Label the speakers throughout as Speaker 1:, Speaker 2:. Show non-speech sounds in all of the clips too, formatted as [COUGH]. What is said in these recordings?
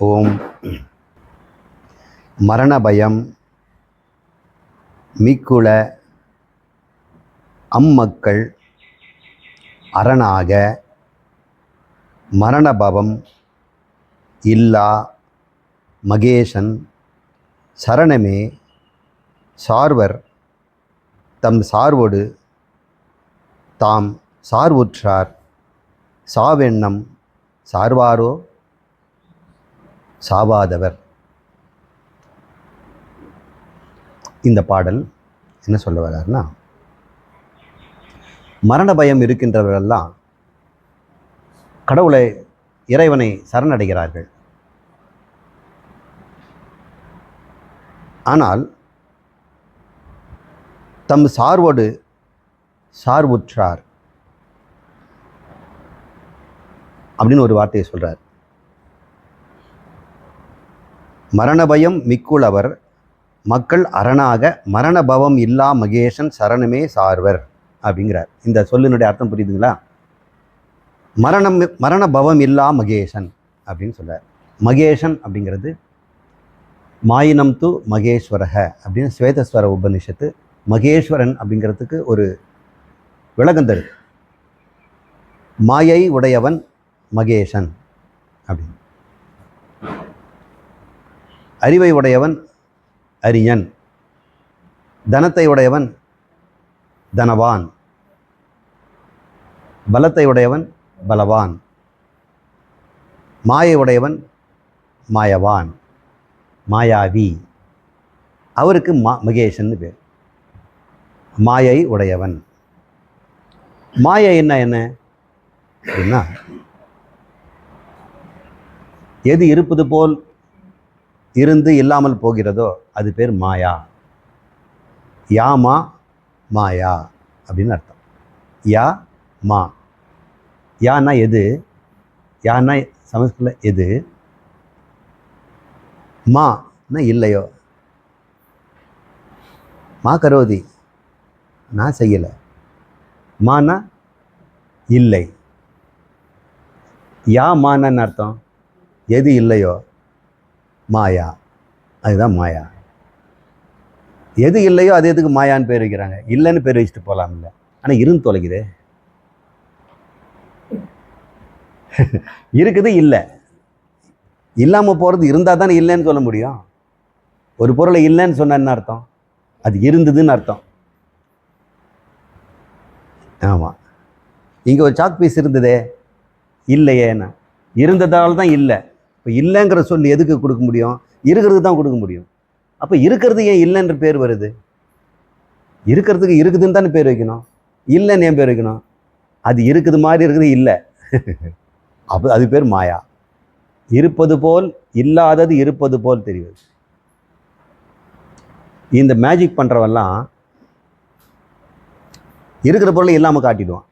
Speaker 1: ஓம். மரண பயம் மீக்குள அம்மக்கள் அரணாக மரணபவம் இல்லா மகேசன் சரணமே சார்வர் தம் சார்வோடு தாம் சார்வுற்றார். சாவெண்ணம் சார்வாரோ? சாவாதவர். இந்த பாடல் என்ன சொல்ல வர்றாருன்னா மரண பயம் இருக்கின்றவர்களெல்லாம் கடவுளை இறைவனை சரணடைகிறார்கள். ஆனால் தம் சார்வோடு சார்வுற்றார் அப்படின்னு ஒரு வார்த்தையை சொல்றார். மரணபயம் மிக்குளவர் மக்கள் அரணாக மரணபவம் இல்லா மகேஷன் சரணமே சார்வர் அப்படிங்கிறார். இந்த சொல்லினுடைய அர்த்தம் புரியுதுங்களா? மரணம் மரணபவம் இல்லா மகேஷன் அப்படின்னு சொல்கிறார் மகேஷன் அப்படிங்கிறது மாயினம் து மகேஸ்வரக அப்படின்னு ஸ்வேதஸ்வர உபனிஷத்து மகேஸ்வரன் அப்படிங்கிறதுக்கு ஒரு விளக்கம் தருது. மாயை உடையவன் மகேஷன் அப்படின்னு. அறிவை உடையவன் அரியன் தனத்தை உடையவன் தனவான் பலத்தை உடையவன் பலவான் மாயை உடையவன் மாயவான் மாயாவி. அவருக்கு மா மகேஷன் பேர். மாயை உடையவன். மாயை என்ன என்ன? அப்படின்னா எது இருப்பது போல் இருந்து இல்லாமல் போகிறதோ அது பேர் மாயா. யாமா மாயா அப்படின்னு அர்த்தம். யா மா. யானா எது? யானா சமஸ்கிருத எது? மானா இல்லையோ? மா கரோதி. நான் செய்யலை. மானா இல்லை. யா மானன்னு அர்த்தம். எது இல்லையோ? மாயா. அதுதான் மாயா. எது இல்லையோ அது எதுக்கு மாயான்னு பேர் வைக்கிறாங்க. இல்லைன்னு பேர் வச்சுட்டு போகலாம்ல ஆனால் இருந்து தொலைக்குது. இருக்குது இல்லை. இல்லாமல் போகிறது இருந்தால் தானே இல்லைன்னு சொல்ல முடியும். ஒரு பொருளை இல்லைன்னு சொன்ன என்ன அர்த்தம்? அது இருந்ததுன்னு அர்த்தம். ஆமாம் இங்கே ஒரு சாக் பீஸ் இருந்ததே. இல்லையேண்ணா இருந்ததால் தான் இல்லை. இப்போ இல்லைங்கிற சொல் எதுக்கு கொடுக்க முடியும்? இருக்கிறது தான் கொடுக்க முடியும். அப்போ இருக்கிறது ஏன் இல்லைன்ற பேர் வருது? இருக்கிறதுக்கு இருக்குதுன்னு தானே பேர் வைக்கணும். இல்லைன்னு ஏன் பேர் வைக்கணும்? அது இருக்குது மாதிரி இருக்குது இல்லை. [LAUGHS] அப்போ அது பேர் மாயா. இருப்பது போல் இல்லாதது இருப்பது போல் தெரிவது. இந்த மேஜிக் பண்ணுறவெல்லாம் இருக்கிற பொருளை இல்லாமல் காட்டிடுவான்.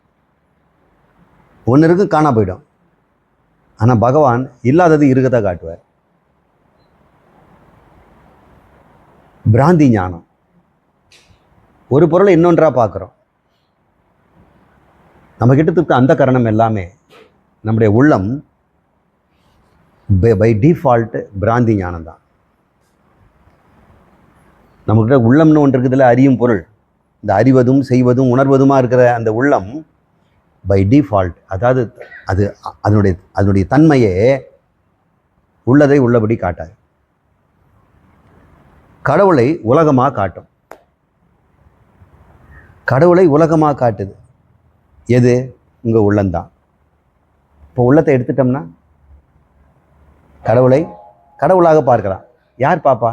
Speaker 1: ஒன்று இருக்கும் காணா போயிடும். ஆனால் பகவான் இல்லாதது இருக்கதான் காட்டுவார். பிராந்தி ஞானம். ஒரு பொருளை இன்னொன்றா பார்க்குறோம். நம்ம இருக்க அந்த கரணம் எல்லாமே நம்முடைய உள்ளம் பை டிஃபால்ட்டு பிராந்தி ஞானம் தான் நம்மக்கிட்ட உள்ளம்னு ஒன்று இருக்குதுல அறியும் பொருள். இந்த அறிவதும் செய்வதும் உணர்வதுமா இருக்கிற அந்த உள்ளம் பை டிஃபால்ட் அதாவது அது அதனுடைய அதனுடைய தன்மையே உள்ளதை உள்ளபடி காட்டாது. கடவுளை உலகமாக காட்டும். கடவுளை உலகமாக காட்டுது. எது? உங்கள் உள்ளம்தான். இப்போ உள்ளத்தை எடுத்துட்டோம்னா கடவுளை கடவுளாக பார்க்கலாம் யார் பாப்பா?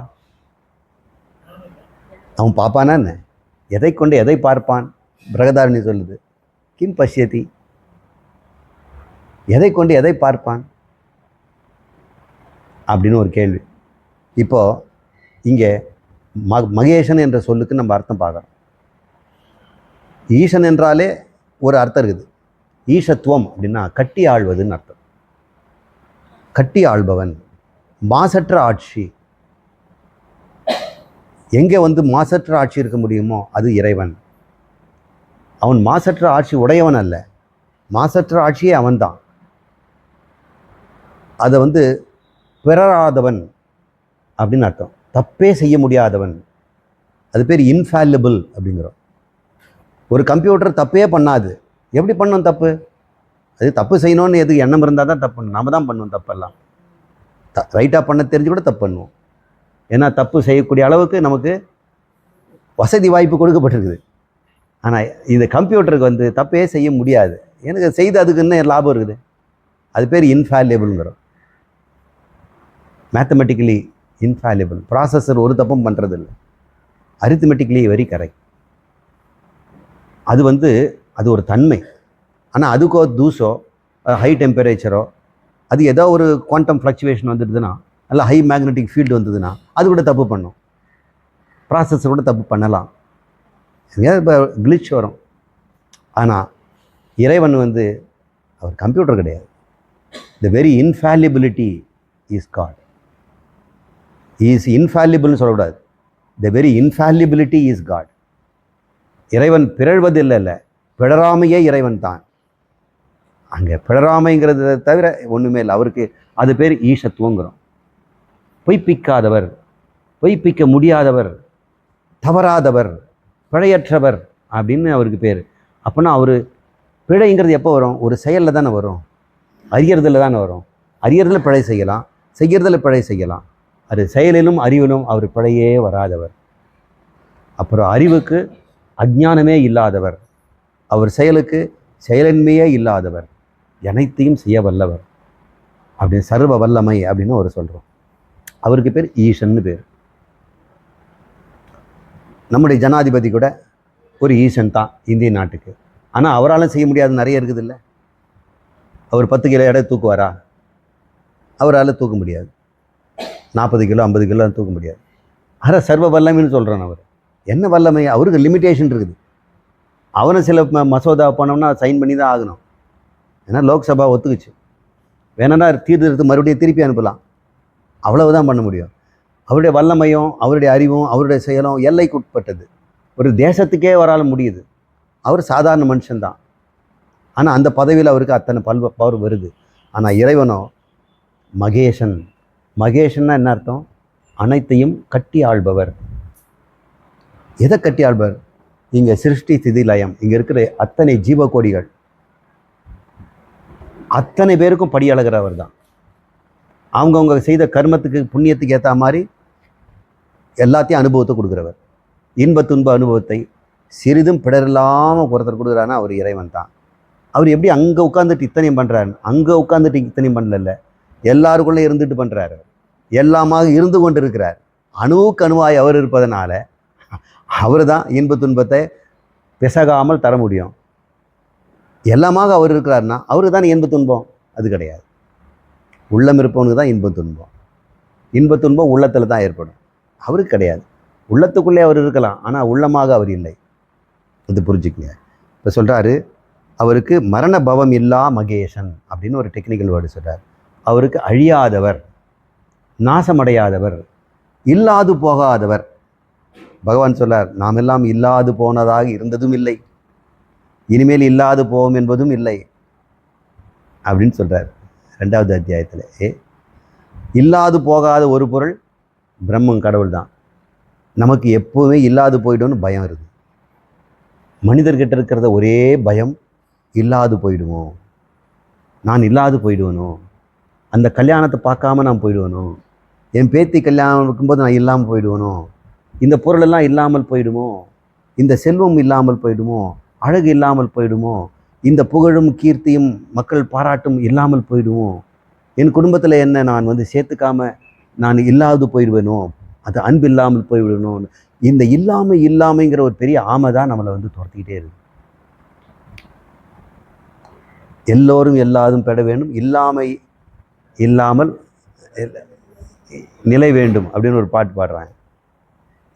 Speaker 1: அவன் பாப்பானா என்ன? எதை கொண்டு எதை பார்ப்பான்? பிரகதாரணி சொல்லுது. கிம் பசியதி. எதை கொண்டு எதை பார்ப்பான்? அப்படின்னு ஒரு கேள்வி. இப்போ இங்கே ம மகேஷன் என்ற சொல்லுக்கு நம்ம அர்த்தம் பார்க்குறோம். ஈசன் என்றாலே ஒரு அர்த்தம் இருக்குது. ஈசத்துவம் அப்படின்னா கட்டி ஆள்வதுன்னு அர்த்தம். கட்டி ஆள்பவன் மாசற்ற ஆட்சி. எங்கே வந்து மாசற்ற ஆட்சி இருக்க முடியுமோ அது இறைவன். அவன் மாசற்ற ஆட்சி உடையவன் அல்ல. மாசற்ற ஆட்சியே அவன்தான். அதை வந்து பிறராதவன் அப்படின்னு அர்த்தம். தப்பே செய்ய முடியாதவன். அது பேர் இன்ஃபாலிபிள் அப்படிங்கிறோம். ஒரு கம்ப்யூட்டர் தப்பே பண்ணாது. எப்படி பண்ணும் தப்பு? அது தப்பு செய்யணும்னு எதுக்கு எண்ணம் இருந்தால் தான் தப்பு நம்ம தான் பண்ணுவோம் தப்பெல்லாம். த ரைட்டாக பண்ண தெரிஞ்சு கூட தப்பு பண்ணுவோம். ஏன்னா தப்பு செய்யக்கூடிய அளவுக்கு நமக்கு வசதி வாய்ப்பு கொடுக்கப்பட்டிருக்குது. ஆனால் இந்த கம்ப்யூட்டருக்கு வந்து தப்பே செய்ய முடியாது. எனக்கு செய்து அதுக்கு என்ன லாபம் இருக்குது. அது பேர் இன்ஃபேலியபிள்ங்கிறோம் மேத்தமெட்டிக்கலி இன்ஃபேலியபிள் ப்ராசஸர் ஒரு தப்பும் பண்ணுறதில்ல அரித்மெட்டிக்கலி வெரி கரெக்ட் அது வந்து அது ஒரு தன்மை. ஆனால் அதுக்கோ தூசோ ஹை டெம்பரேச்சரோ அது ஏதோ ஒரு குவாண்டம் ஃப்ளக்சுவேஷன் வந்துடுதுன்னா நல்ல ஹை மேக்னெட்டிக் ஃபீல்டு வந்ததுன்னா அது கூட தப்பு பண்ணும். ப்ராசஸர் கூட தப்பு பண்ணலாம். எங்கேயாவது இப்போ கிளிச் வரும். ஆனால் இறைவன் வந்து அவர் கம்ப்யூட்டர் கிடையாது. The very infallibility is God is இன்ஃபேலிபிள்னு சொல்லக்கூடாது. The very infallibility is God இறைவன் பிறழ்வது இல்லை இல்லை பிழறாமையே இறைவன் தான். அங்கே பிழறாமைங்கிறத தவிர ஒன்றுமே இல்லை. அவருக்கு அது பேர் ஈஷத்துவங்கிறோம் பொய்ப்பிக்காதவர் பொய்ப்பிக்க முடியாதவர் தவறாதவர் பிழையற்றவர் அப்படின்னு அவருக்கு பேர். அப்போனா அவர் பிழைங்கிறது எப்போ வரும்? ஒரு செயலில் தானே வரும். அறியறதில் தானே வரும். அறியறதில் பிழை செய்யலாம். செய்கிறதில் பிழை செய்யலாம். அது செயலிலும் அறிவிலும் அவர் பிழையே வராதவர். அப்புறம் அறிவுக்கு அஜ்ஞானமே இல்லாதவர். அவர் செயலுக்கு செயலின்மையே இல்லாதவர். அனைத்தையும் செய்ய வல்லவர். அப்படின்னு சர்வ வல்லமை அப்படின்னு அவர் சொல்கிறோம் அவருக்கு பேர் ஈஷன்னு பேர். நம்முடைய ஜனாதிபதி கூட ஒரு ஈசன் தான் இந்திய நாட்டுக்கு. ஆனால் அவராலும் செய்ய முடியாது நிறைய இருக்குது இல்லை அவர் பத்து கிலோ எடை தூக்குவாரா? அவரால் தூக்க முடியாது. நாற்பது கிலோ ஐம்பது கிலோ தூக்க முடியாது. ஆனால் சர்வ வல்லமைன்னு சொல்கிறான் அவர். என்ன வல்லமை? அவருக்கு லிமிட்டேஷன் இருக்குது. அவனை சில ம- மசோதா பண்ணோம்னா சைன் பண்ணி தான் ஆகணும். ஏன்னா லோக்சபா ஒத்துக்குச்சு. வேணும்னா தீர்த்து மறுபடியும் திருப்பி அனுப்பலாம். அவ்வளவுதான் பண்ண முடியும். அவருடைய வல்லமையும் அவருடைய அறிவும் அவருடைய செயலும் எல்லைக்கு உட்பட்டது ஒரு தேசத்துக்கே வரால முடியுது. அவர் சாதாரண மனுஷன்தான் ஆனால் அந்த பதவியில் அவருக்கு அத்தனை பல்வ பவர் வருது. ஆனால் இறைவனோ மகேஷன். மகேஷன்னா என்ன அர்த்தம்? அனைத்தையும் கட்டி ஆள்பவர். எதை கட்டி ஆள்பவர்? இங்கே சிருஷ்டி திதி லயம். இங்கே இருக்கிற அத்தனை ஜீவகோடிகள். அத்தனை பேருக்கும் படியழகிறவர் தான் அவங்கவுங்க செய்த கர்மத்துக்கு புண்ணியத்துக்கு ஏற்ற மாதிரி எல்லாத்தையும் அனுபவத்தை கொடுக்குறவர். இன்ப துன்ப அனுபவத்தை சிறிதும் பிடரில்லாமல் ஒருத்தர் கொடுக்குறாருன்னா அவர் இறைவன் தான். அவர் எப்படி அங்கே உட்காந்துட்டு இத்தனையும் பண்ணுறாரு அங்கே உட்காந்துட்டு இத்தனையும் பண்ணல எல்லாருக்குள்ளே இருந்துட்டு பண்ணுறாரு எல்லாமாக இருந்து கொண்டு இருக்கிறார் அணுவுக்கு அணுவாய் அவர் இருப்பதனால அவர் தான் இன்ப துன்பத்தை பிசகாமல் தர முடியும். எல்லாமாக அவர் இருக்கிறாருன்னா அவருக்கு தான் இன்ப துன்பம்? அது கிடையாது. உள்ளம் இருப்பவனுக்கு தான் இன்ப துன்பம். இன்ப துன்பம் உள்ளத்தில் தான் ஏற்படும். அவருக்கு கிடையாது. உள்ளத்துக்குள்ளே அவர் இருக்கலாம் ஆனால் உள்ளமாக அவர் இல்லை. இது புரிஞ்சுக்கங்க. இப்போ சொல்கிறாரு அவருக்கு மரண பவம் இல்லா மகேஷன் அப்படின்னு ஒரு டெக்னிக்கல் வேர்டு சொல்கிறார் அவருக்கு அழியாதவர் நாசமடையாதவர் இல்லாது போகாதவர். பகவான் சொல்லார் நாம் எல்லாம் இல்லாது போனதாக இருந்ததும் இல்லை. இனிமேல் இல்லாது போவோம் என்பதும் இல்லை. அப்படின்னு சொல்கிறார் ரெண்டாவது அத்தியாயத்தில் ஏ இல்லாது போகாத ஒரு பொருள் பிரம்மம் கடவுள் தான். நமக்கு எப்போவுமே இல்லாது போயிடும்னு பயம் இருக்குது மனிதர்கிட்ட இருக்கிறத ஒரே பயம் இல்லாது போயிடுவோம் நான் இல்லாது போயிடுவனோ? அந்த கல்யாணத்தை பார்க்காம நான் போயிடுவனோ? என் பேத்தி கல்யாணம் இருக்கும்போது நான் இல்லாமல் போயிடுவனோ? இந்த பொருளெல்லாம் இல்லாமல் போயிடுமோ? இந்த செல்வம் இல்லாமல் போயிடுமோ? அழகு இல்லாமல் போயிடுமோ? இந்த புகழும் கீர்த்தியும் மக்கள் பாராட்டும் இல்லாமல் போயிடுவோம் என் குடும்பத்தில் என்ன நான் வந்து சேர்த்துக்காம நான் இல்லாது போயிடுவேனோ அது அன்பு இல்லாமல் போய்விடனோ இந்த இல்லாமை இல்லாமைங்கிற ஒரு பெரிய ஆமை தான் நம்மளை வந்து துரத்திக்கிட்டே இருக்கு. எல்லோரும் எல்லாதும் பெற வேண்டும். இல்லாமை இல்லாமல் நிலை வேண்டும் அப்படின்னு ஒரு பாட்டு பாடுறாங்க.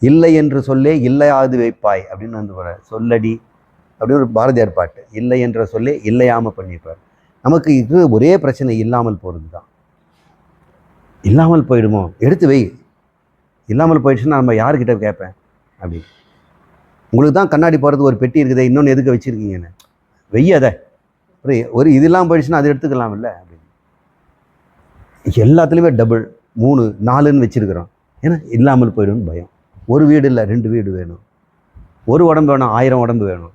Speaker 1: இல்லை என்று சொல்லே இல்லையாது வைப்பாய் அப்படின்னு வந்து சொல்லடி அப்படின்னு ஒரு பாரதியார் பாட்டு. இல்லை என்ற சொல்லே இல்லையாமல் பண்ணியிருப்பார். நமக்கு இது ஒரே பிரச்சனை இல்லாமல் போகிறது தான் இல்லாமல் போயிடுமோ? எடுத்து வை. இல்லாமல் போயிடுச்சுன்னா நம்ம யாருக்கிட்ட கேட்பேன்? அப்படி. உங்களுக்கு தான் கண்ணாடி போகிறது ஒரு பெட்டி இருக்குதே இன்னொன்று எதுக்கு வச்சுருக்கீங்கன்னு வெய்ய அதை. ஒரு ஒரு இது இல்லாமல் போயிடுச்சுன்னா அது எடுத்துக்கலாம் இல்லை? அப்படின்னு எல்லாத்துலேயுமே டபுள் மூணு நாலுன்னு வச்சுருக்குறோம். ஏன்னா இல்லாமல் போயிடும்னு பயம். ஒரு வீடு இல்லை ரெண்டு வீடு வேணும். ஒரு உடம்பு வேணும் ஆயிரம் உடம்பு வேணும்.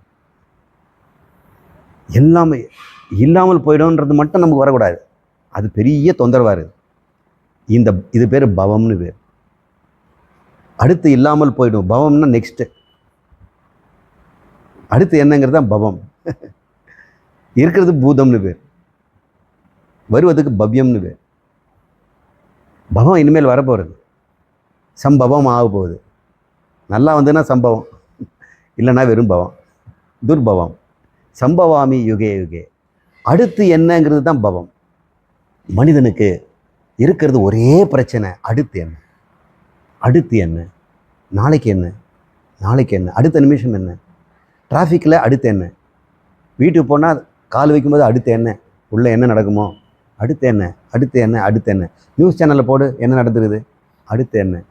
Speaker 1: எல்லாமே இல்லாமல் போயிடும்ன்றது மட்டும் நமக்கு வரக்கூடாது. அது பெரிய தொந்தரவாக இருக்குது. இந்த இது பேர் பவம்னு பேர். அடுத்து இல்லாமல் போயிடும். பவம்னா நெக்ஸ்ட்டு அடுத்து என்னங்கிறது தான் பவம். [LAUGHS] இருக்கிறது பூதம்னு பேர். வருவதுக்கு பவ்யம்னு பேர். பவம் இனிமேல் வரப்போகிறது சம்பவம் ஆக போகுது. நல்லா வந்துன்னா சம்பவம். [LAUGHS] இல்லைன்னா வெறும் பவம். துர்பவம். சம்பவாமி யுகே யுகே. அடுத்து என்னங்கிறது தான் பவம். மனிதனுக்கு இருக்கிறது ஒரே பிரச்சனை. அடுத்து என்ன? அடுத்து என்ன? நாளைக்கு என்ன? நாளைக்கு என்ன? அடுத்த நிமிஷம் என்ன? டிராஃபிக்கில் அடுத்து என்ன? வீட்டுக்கு போனால் கால் வைக்கும்போது அடுத்து என்ன? உள்ளே என்ன நடக்குமோ? அடுத்து என்ன? அடுத்து என்ன? அடுத்து என்ன? நியூஸ் சேனலில் போடு என்ன நடந்துருது? அடுத்து என்ன?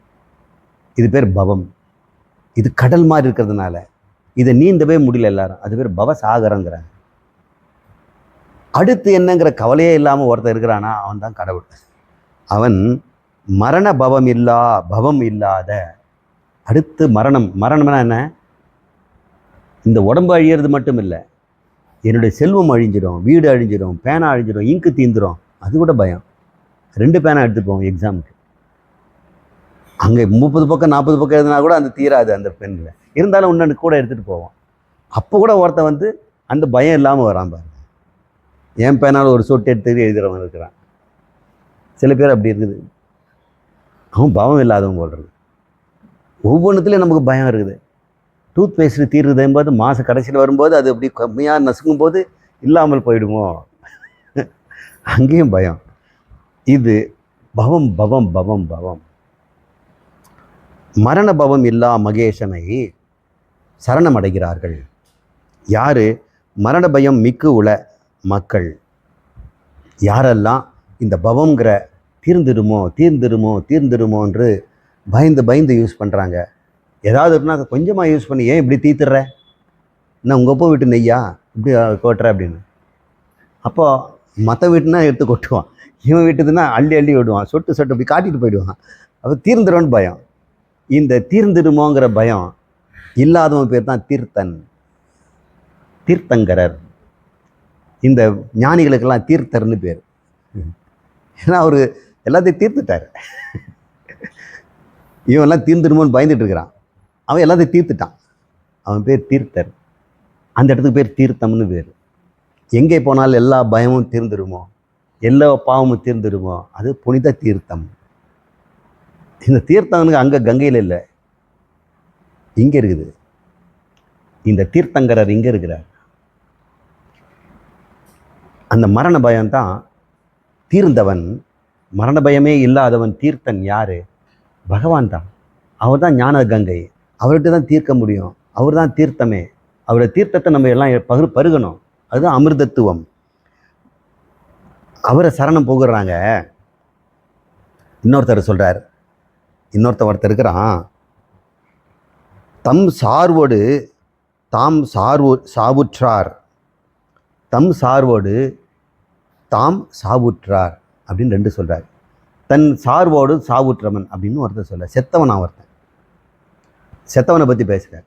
Speaker 1: இது பேர் பவம். இது கடல் மாதிரி இருக்கிறதுனால. இதை நீந்தவே முடியல எல்லாரும். அது பேர் பவசாகரங்கிறாங்க. அடுத்து என்னங்கிற கவலையே இல்லாமல் ஒருத்தன் இருக்கிறானா? அவன் தான் கடவுள். அவன் மரண பவம் இல்லா பவம் இல்லாத. அடுத்து மரணம் மரணம்னா என்ன? இந்த உடம்பு அழியிறது மட்டும் இல்லை என்னுடைய செல்வம் அழிஞ்சிடும் வீடு அழிஞ்சிடும் பேனா அழிஞ்சிடும் இங்கு தீந்துடும் அது கூட பயம். ரெண்டு பேனா எடுத்துப்போம் எக்ஸாமுக்கு அங்கே முப்பது பக்கம் நாற்பது பக்கம் எழுதினா கூட அந்த தீராது அந்த பெண்ணில் இருந்தாலும் ஒன்று கூட எடுத்துகிட்டு போவோம். அப்போ கூட ஒருத்தன் வந்து அந்த பயம் இல்லாமல் வரான் பாருங்க. என் பேனால் ஒரு சொட்டு எடுத்து எழுதுறவன் இருக்கிறான். சில பேர் அப்படி இருக்குது. அவன் பவம் இல்லாதவங்க போடுறது ஒவ்வொன்றுத்துலேயும் நமக்கு பயம் இருக்குது. டூத் பேஸ்ட் தீர்றதும்போது மாத கடைசியில் வரும்போது அது அப்படி கம்மியாக நசுங்கும் போது இல்லாமல் போயிடுமோ? அங்கேயும் பயம். இது பவம் பவம் பவம் பவம். மரண பவம் இல்லா மகேஷனை சரணம் அடைகிறார்கள் யார்? மரண பயம் மிக்கு உள மக்கள். யாரெல்லாம் இந்த பவங்கிற தீர்ந்துடுமோ தீர்ந்துடுமோ தீர்ந்துடுமோன்று பயந்து பயந்து யூஸ் பண்ணுறாங்க ஏதாவது இருந்தால் கொஞ்சமாக யூஸ் பண்ணி ஏன் இப்படி தீத்துடுற? என்ன உங்கள் அப்பா வீட்டு நெய்யா? இப்படி கொட்டுற? அப்படின்னு. அப்போது மற்ற வீட்டுனா எடுத்து கொட்டுவான். இவன் வீட்டுதுன்னா அள்ளி அள்ளி விடுவான். சொட்டு சொட்டு இப்படி காட்டிட்டு போயிடுவான். அப்போ தீர்ந்துடுவோன்னு பயம். இந்த தீர்ந்துடுமோங்கிற பயம் இல்லாதவன் பேர் தான் தீர்த்தன். தீர்த்தங்கரர். இந்த ஞானிகளுக்கெல்லாம் தீர்த்தர்னு பேர். ஏன்னா அவர் எல்லாத்தையும் தீர்த்துட்டார். இவன் எல்லாம் தீர்ந்துடுமோன்னு பயந்துட்டு இருக்கிறான். அவன் எல்லாத்தையும் தீர்த்துட்டான். அவன் பேர் தீர்த்தர். அந்த இடத்துக்கு பேர் தீர்த்தம்னு பேர். எங்கே போனாலும் எல்லா பயமும் தீர்ந்துடுமோ? எல்லா பாவமும் தீர்ந்துடுமோ? அது புனித தீர்த்தம். இந்த தீர்த்தங்கனுக்கு அங்கே கங்கையில் இல்லை. இங்கே இருக்குது. இந்த தீர்த்தங்கரர் இங்கே இருக்கிறார். அந்த மரண பயம்தான் தீர்ந்தவன் மரண பயமே இல்லாதவன் தீர்த்தன் யாரு? பகவான் தான். அவர் தான் ஞான கங்கை. அவர்கிட்ட தான் தீர்க்க முடியும். அவர் தான் தீர்த்தமே. அவருடைய தீர்த்தத்தை நம்ம எல்லாம் பகு பருகணும். அதுதான் அமிர்தத்துவம். அவரை சரணம் போகுறாங்க. இன்னொருத்தர் சொல்கிறார் இன்னொருத்தர் ஒருத்தர் இருக்கிறான். தம் சார்வோடு தாம் சார்வு சாவுற்றார். தம் சார்வோடு தாம் சாவுற்றார் அப்படின்னு ரெண்டு சொல்கிறார் தன் சார்போடு சாவுற்றவன் அப்படின்னு ஒருத்தர் சொல்ல செத்தவன் நான் ஒருத்தன். செத்தவனை பற்றி பேசுகிறார்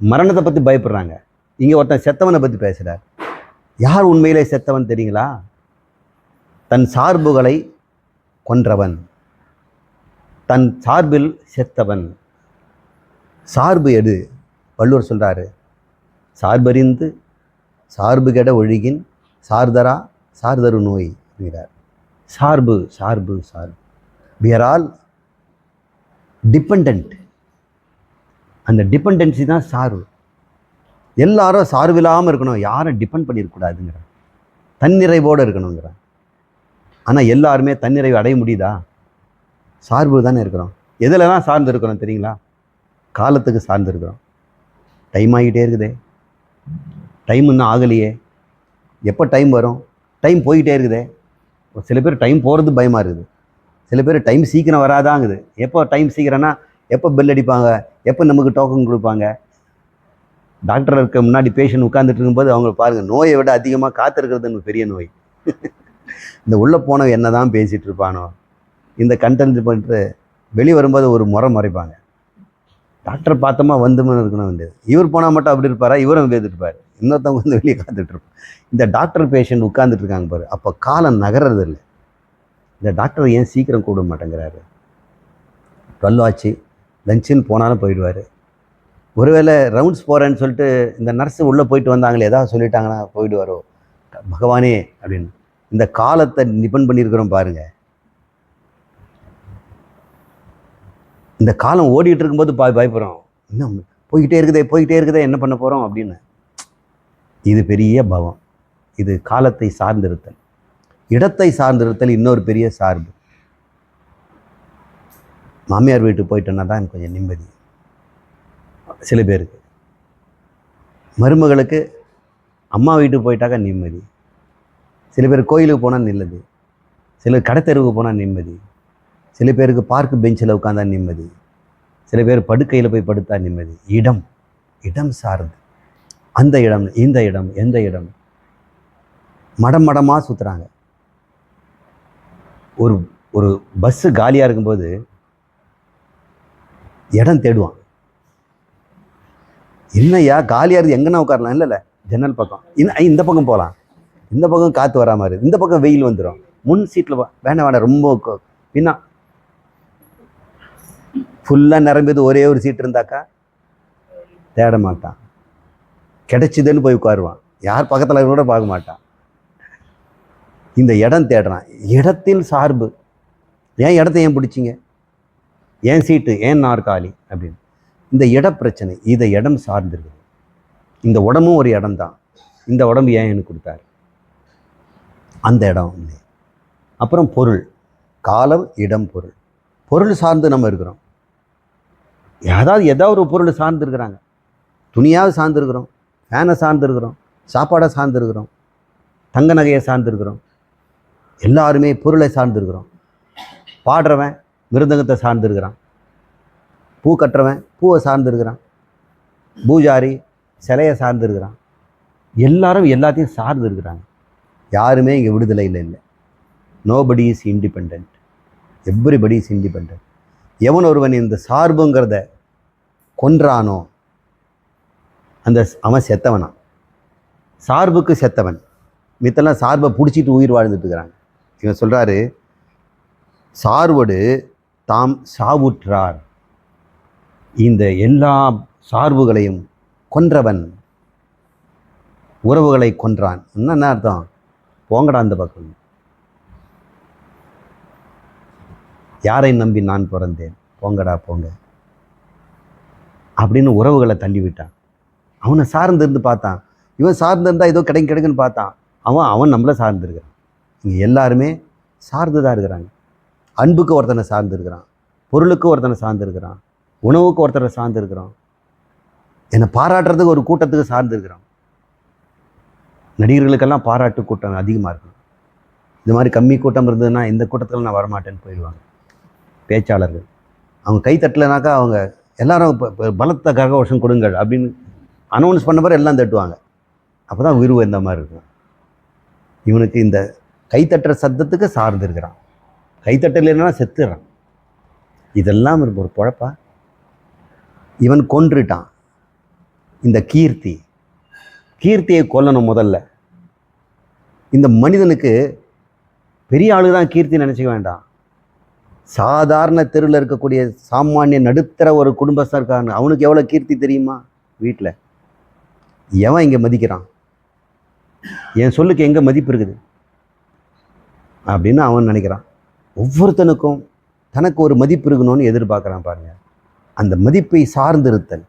Speaker 1: மரணத்தை பற்றி பயப்படுறாங்க. இங்கே ஒருத்தன் செத்தவனை பற்றி பேசுகிறார் யார் உண்மையிலே செத்தவன் தெரியுங்களா? தன் சார்புகளை கொன்றவன். தன் சார்பில் செத்தவன். சார்பு எடு வள்ளுவர் சொல்கிறாரு சார்பறிந்து சார்பு கெட ஒழுகின் சார்தரா சார்தரு நோய் அப்படிங்கிறார். சார்பு சார்பு சார்பு. We ஆல் டிபெண்ட் அந்த டிபெண்டன்சி தான் சார்பு. எல்லாரும் சார்பில்லாமல் இருக்கணும். யாரும் டிபெண்ட் பண்ணியிருக்கக்கூடாதுங்கிற தன்னிறைவோடு இருக்கணுங்கிற ஆனால் எல்லாருமே தன்னிறைவு அடைய முடியுதா? சார்பு தானே இருக்கிறோம். எதுலலாம் சார்ந்து இருக்கிறோம் தெரியுங்களா? காலத்துக்கு சார்ந்து இருக்கிறோம் டைம் ஆகிட்டே இருக்குதே. டைம் இன்னும் ஆகலையே. எப்போ டைம் வரும்? டைம் போய்கிட்டே இருக்குதே. ஒரு சில பேர் டைம் போகிறது பயமாக இருக்குது. சில பேர் டைம் சீக்கிரம் வராதாங்குது. எப்போ டைம் சீக்கிரம்னா எப்போ பெல் அடிப்பாங்க எப்போ நமக்கு டோக்கன் கொடுப்பாங்க? டாக்டர் இருக்க முன்னாடி பேஷண்ட் உட்காந்துட்டு இருக்கும்போது அவங்க பாருங்கள் நோயை விட அதிகமாக காத்திருக்கிறது எனக்கு பெரிய நோய். [LAUGHS] இந்த உள்ளே போனவன் என்ன தான் பேசிகிட்டு இருப்பானோ. இந்த கண்டென்ட் பண்ணிட்டு வெளியே வரும்போது ஒரு முறை மறைப்பாங்க. டாக்டர் பார்த்தோமா வந்துமே இருக்கணும் வேண்டியது. இவர் போனால் மட்டும் அப்படி இருப்பாரா? இவரும் வேதிட்டு இருப்பார். இன்னொருத்தவங்க வந்து வெளியே காத்துட்டு இந்த டாக்டர் பேஷண்ட் உட்காந்துட்டு இருக்காங்க பாரு. அப்போ காலம் நகர்றது இல்லை. இந்த டாக்டர் ஏன் சீக்கிரம் கூப்பிட மாட்டேங்கிறாரு? டுவெல் ஆச்சு. லஞ்சுன்னு போனாலும் போயிடுவார். ஒருவேளை ரவுண்ட்ஸ் போகிறேன்னு சொல்லிட்டு இந்த நர்ஸு உள்ளே போயிட்டு வந்தாங்களே ஏதாவது சொல்லிட்டாங்கன்னா போயிடுவாரோ? பகவானே அப்படின்னு. இந்த காலத்தை நிபன் பண்ணியிருக்கிறோம் பாருங்கள் இந்த காலம் ஓடிட்டு இருக்கும்போது பா பயப்படுறோம். இன்னும் போய்கிட்டே இருக்குதே போய்கிட்டே இருக்குதே என்ன பண்ண போகிறோம் அப்படின்னு. இது பெரிய பவம். இது காலத்தை சார்ந்திருத்தல். இடத்தை சார்ந்திருத்தல் இன்னொரு பெரிய சார்பு. மாமியார் வீட்டுக்கு போயிட்டோன்னா தான் எனக்கு கொஞ்சம் நிம்மதி. சில பேருக்கு. மருமகளுக்கு அம்மா வீட்டுக்கு போயிட்டாக்கா நிம்மதி. சில பேர் கோயிலுக்கு போனால் நிம்மதி சில கடைத்தெருவுக்கு போனால் நிம்மதி. சில பேருக்கு பார்க்கு பெஞ்சில் உட்காந்தா நிம்மதி. சில பேர் படுக்கையில் போய் படுத்தா நிம்மதி. இடம். இடம் சார்ந்து. அந்த இடம் இந்த இடம் எந்த இடம்? மடம் மடமாக சுற்றுறாங்க ஒரு ஒரு பஸ்ஸு காலியாக இருக்கும்போது இடம் தேடுவான் என்னையா காலியாக இருக்குது எங்கன்னா உட்காரலாம்? இல்லை இல்லை ஜன்னல் பக்கம். இன்னும் இந்த பக்கம் போகலாம் இந்த பக்கம் காற்று வரா மாதிரி இந்த பக்கம் வெயில் வந்துடும் முன் சீட்டில் வேணாம் வேணாம் ரொம்ப பின்னா. ஃபுல்லாக நிரம்பியது ஒரே ஒரு சீட் இருந்தாக்கா தேட மாட்டான். கிடைச்சிதுன்னு போய் உட்காருவான். யார் பக்கத்தில் கூட பார்க்க மாட்டான். இந்த இடம் தேடுறான். இடத்தில் சார்பு. ஏன் இடத்த ஏன் பிடிச்சிங்க? ஏன் சீட்டு? ஏன் நாற்காலி அப்படின்னு. இந்த இட பிரச்சனை இதை இடம் சார்ந்திருக்குது. இந்த உடம்பும் ஒரு இடம் தான் இந்த உடம்பு ஏன் எனக்கு கொடுத்தாரு? அந்த இடம் இல்லை. அப்புறம் பொருள். காலம் இடம் பொருள். பொருள் சார்ந்து நம்ம இருக்கிறோம். ஏதாவது ஏதாவது ஒரு பொருள் சார்ந்து இருக்கிறாங்க துணியாவது சார்ந்துருக்குறோம். ஃபேனை சார்ந்திருக்கிறோம் சாப்பாடை சார்ந்திருக்கிறோம் தங்க நகையை சார்ந்திருக்கிறோம் எல்லாருமே பொருளை சார்ந்திருக்கிறோம். பாடுறவன் மிருதங்கத்தை சார்ந்திருக்கிறான். பூ கட்டுறவன் பூவை சார்ந்திருக்கிறான். பூஜாரி சிலையை சார்ந்திருக்கிறான். எல்லாரும் எல்லாத்தையும் சார்ந்து இருக்கிறாங்க. யாருமே இங்கே விடுதலை இல்லை. இல்லை nobody is independent everybody is independent எவன் ஒருவன் இந்த சார்புங்கிறத கொன்றானோ அந்த அவன் செத்தவனா? சார்புக்கு செத்தவன். மித்தெல்லாம் சார்பை பிடிச்சிட்டு உயிர் வாழ்ந்துட்டுருக்கிறாங்க இவன் சொல்கிறாரு சார்வோடு தாம் சாவுற்றார். இந்த எல்லா சார்புகளையும் கொன்றவன் உறவுகளை கொன்றான். இன்னும் என்ன அர்த்தம்? போங்கடா அந்த பக்கம். யாரை நம்பி நான் பிறந்தேன்? போங்கடா போங்க. அப்படின்னு உறவுகளை தள்ளி விட்டான். அவனை சார்ந்து இருந்து பார்த்தான். இவன் சார்ந்து இருந்தால் ஏதோ கிடைக்கும் கிடைக்குன்னு பார்த்தான். அவன் அவன் நம்மளை சார்ந்திருக்கிறான். இங்கே எல்லாருமே சார்ந்து தான் இருக்கிறாங்க. அன்புக்கு ஒருத்தனை சார்ந்து இருக்கிறான் பொருளுக்கு ஒருத்தனை சார்ந்து இருக்கிறான் உணவுக்கு ஒருத்தரை சார்ந்து இருக்கிறான் என்னை பாராட்டுறதுக்கு ஒரு கூட்டத்துக்கு சார்ந்து இருக்கிறான் நடிகர்களுக்கெல்லாம் பாராட்டு கூட்டம் அதிகமாக இருக்கும். இந்த மாதிரி கம்மி கூட்டம் இருந்ததுன்னா இந்த கூட்டத்தில் நான் வரமாட்டேன்னு போயிடுவாங்க. பேச்சாளர்கள். அவங்க கை தட்டலைனாக்கா அவங்க எல்லாரும் இப்போ இப்போ பலத்த கரகோஷம் கொடுங்கள் அப்படின்னு அனௌன்ஸ் பண்ண பிறகு எல்லாம் தட்டுவாங்க. அப்போ தான் உயிர்வு இந்த மாதிரி இருக்கும். இவனுக்கு இந்த கைத்தட்டுற சத்தத்துக்கு சார்ந்து இருக்கிறான். கைத்தட்டலைன்னா செத்துறான். இதெல்லாம் இருக்கும் ஒரு குழப்பா இவன் கொன்றுட்டான். இந்த கீர்த்தி கீர்த்தியை கொல்லணும் முதல்ல. இந்த மனிதனுக்கு பெரிய ஆளு தான் கீர்த்தி நினச்சிக்க வேண்டாம். சாதாரண தெருவில் இருக்கக்கூடிய சாமானிய நடுத்தர ஒரு குடும்பஸ்தான் இருக்கான்னு அவனுக்கு எவ்வளோ கீர்த்தி தெரியுமா? வீட்டில் எவன் இங்கே மதிக்கிறான்? என் சொல்லுக்கு எங்கே மதிப்பு இருக்குது? அப்படின்னு அவன் நினைக்கிறான். ஒவ்வொருத்தனுக்கும் தனக்கு ஒரு மதிப்பு இருக்கணும்னு எதிர்பார்க்குறான் பாருங்கள் அந்த மதிப்பை சார்ந்திருத்தல்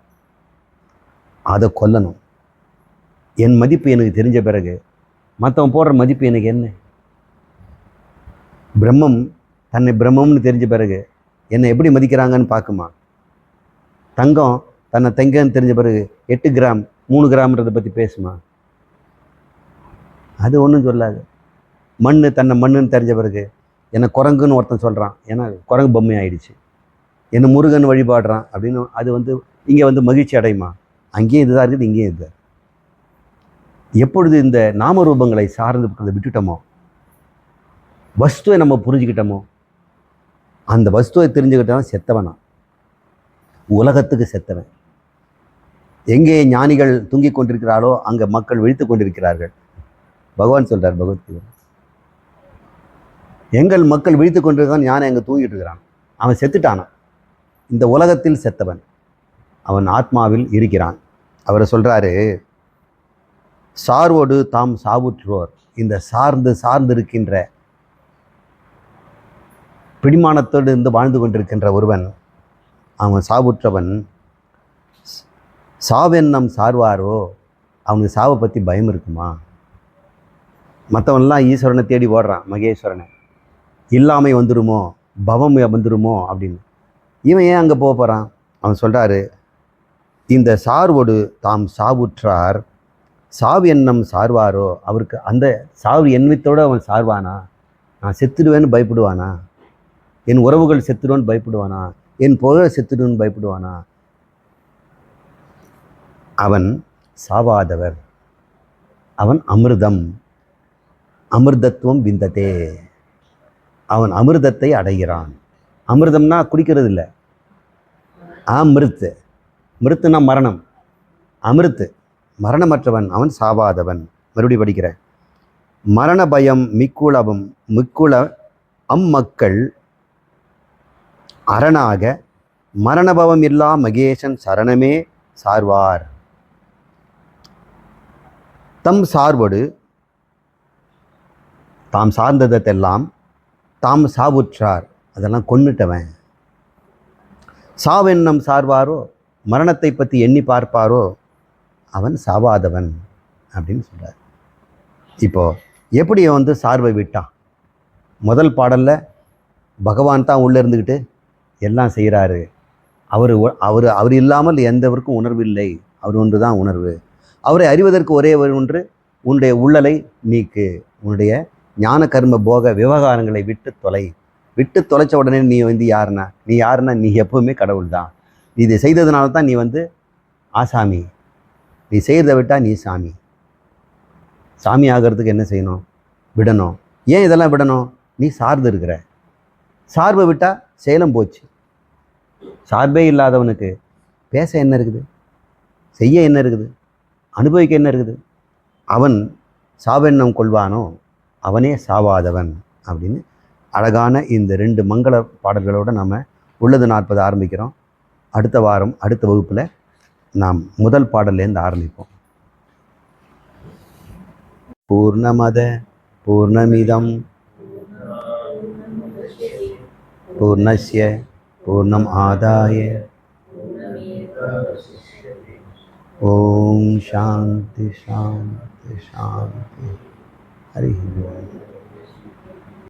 Speaker 1: அதை கொல்லணும். என் மதிப்பு எனக்கு தெரிஞ்ச பிறகு மற்றவன் போடுற மதிப்பு எனக்கு என்ன? பிரம்மம் தன்னை பிரம்மம்னு தெரிஞ்ச பிறகு என்னை எப்படி மதிக்கிறாங்கன்னு பார்க்குமா? தங்கம் தன்னை தங்கன்னு தெரிஞ்ச பிறகு எட்டு கிராம் மூணு கிராம்ன்றதை பற்றி பேசுமா? அது ஒன்றும் சொல்லாது. மண் தன்னை மண்ணுன்னு தெரிஞ்ச பிறகு என்னை குரங்குன்னு ஒருத்தன் சொல்கிறான் ஏன்னா குரங்கு பொம்மை ஆயிடுச்சு. என்னை முருகன் வழிபாடுறான் அப்படின்னு அது வந்து இங்கே வந்து மகிழ்ச்சி அடையுமா? அங்கேயும் இதுதான் இருக்குது இங்கேயும் இது. எப்பொழுது இந்த நாமரூபங்களை சார்ந்து விட்டுட்டோமோ வஸ்துவை நம்ம புரிஞ்சுக்கிட்டோமோ அந்த வஸ்துவை தெரிஞ்சுக்கிட்டவன் செத்தவனா உலகத்துக்கு செத்தவன். எங்கே ஞானிகள் தூங்கிக் கொண்டிருக்கிறாரோ அங்கே மக்கள் விழித்து கொண்டிருக்கிறார்கள். பகவான் சொல்றார் பகவத்கீதை. எங்கள் மக்கள் விழித்துக் கொண்டிருக்கான் ஞானம் எங்கே தூங்கிட்டு இருக்கிறான். அவன் செத்துட்டானான் இந்த உலகத்தில் செத்தவன். அவன் ஆத்மாவில் இருக்கிறான். அவரை சொல்றாரு சார்வோடு தாம் சாவுற்றோர். இந்த சார்ந்து சார்ந்து இருக்கின்ற பிடிமானத்தோடு இருந்து வாழ்ந்து கொண்டிருக்கின்ற ஒருவன் அவன் சாவுற்றவன் சாவெண்ணம் சார்வாரோ? அவனுக்கு சாவை பற்றி பயம் இருக்குமா? மற்றவன்லாம் ஈஸ்வரனை தேடி ஓடுறான் மகேஸ்வரனை. இல்லாமை வந்துருமோ? பவம் வந்துருமோ? அப்படின்னு. இவன் ஏன் அங்கே போக போகிறான் அவன் சொல்கிறாரு இந்த சார்வோடு தாம் சாவுற்றார். சாவு எண்ணம் சார்வாரோ? அவருக்கு அந்த சாவு எண்ணத்தோடு அவன் சார்வானா? நான் செத்துடுவேன்னு பயப்படுவானா? என் உறவுகள் செத்துடுவேன்னு பயப்படுவானா? என் புகழ செத்துடுவேன்னு பயப்படுவானா? அவன் சாவாதவர். அவன் அமிர்தம். அமிர்தத்துவம் விந்ததே. அவன் அமிர்தத்தை அடைகிறான். அமிர்தம்னா குடிக்கிறது இல்லை அமிர்த்து. மிருத்துனா மரணம். அமிர்த்து. மரணமற்றவன் அவன் சாவாதவன். மறுபடி படிக்கிற. மரண பயம் மிக்குளவும் மிக்குள அம்மக்கள் அரணாக மரணபவம் இல்லா மகேசன் சரணமே சார்வார். தம் சார்வடு தாம் சார்ந்ததெல்லாம் தாம் சாவுற்றார். அதெல்லாம் கொன்னுட்டவன். சாவெண்ணம் சார்வாரோ மரணத்தை பற்றி எண்ணி பார்ப்பாரோ அவன் சாவாதவன் அப்படின்னு சொல்கிறார் இப்போது எப்படி வந்து சார்பை விட்டான்? முதல் பாடலில் பகவான் தான் உள்ளே இருந்துக்கிட்டு எல்லாம் செய்கிறாரு அவர் அவர் அவர் இல்லாமல் எந்தவருக்கும் உணர்வு இல்லை அவர் ஒன்று தான் உணர்வு. அவரை அறிவதற்கு ஒரே ஒரு ஒன்று உன்னுடைய உள்ளலை நீக்கு. உன்னுடைய ஞான கர்ம போக விவகாரங்களை விட்டு தொலை. விட்டு தொலைச்ச உடனே நீ வந்து யாருன்னா? நீ யாருன்னா? நீ எப்பவுமே கடவுள் தான். நீ இதை செய்ததுனால தான் நீ வந்து ஆசாமி. நீ செய்கிறத விட்டால் நீ சாமி. சாமி ஆகிறதுக்கு என்ன செய்யணும்? விடணும். ஏன் இதெல்லாம் விடணும்? நீ சார்ந்து இருக்கிற. சார்பை விட்டால் சேலம் போச்சு. சார்பே இல்லாதவனுக்கு பேச என்ன இருக்குது? செய்ய என்ன இருக்குது? அனுபவிக்க என்ன இருக்குது? அவன் சாவெண்ணம் கொள்வானோ அவனே சாவாதவன் அப்படின்னு அழகான இந்த ரெண்டு மங்கள பாடல்களோடு நம்ம உள்ளது நாற்பது ஆரம்பிக்கிறோம். அடுத்த வாரம் அடுத்த வகுப்பில் நாம் முதல் பாடல்லேருந்து ஆரம்பிப்போம். பூர்ணமத பூர்ணமிதம் பூர்ணஸ்ய பூர்ணம் ஆதாய. ओम शांति शांति शांति। हरि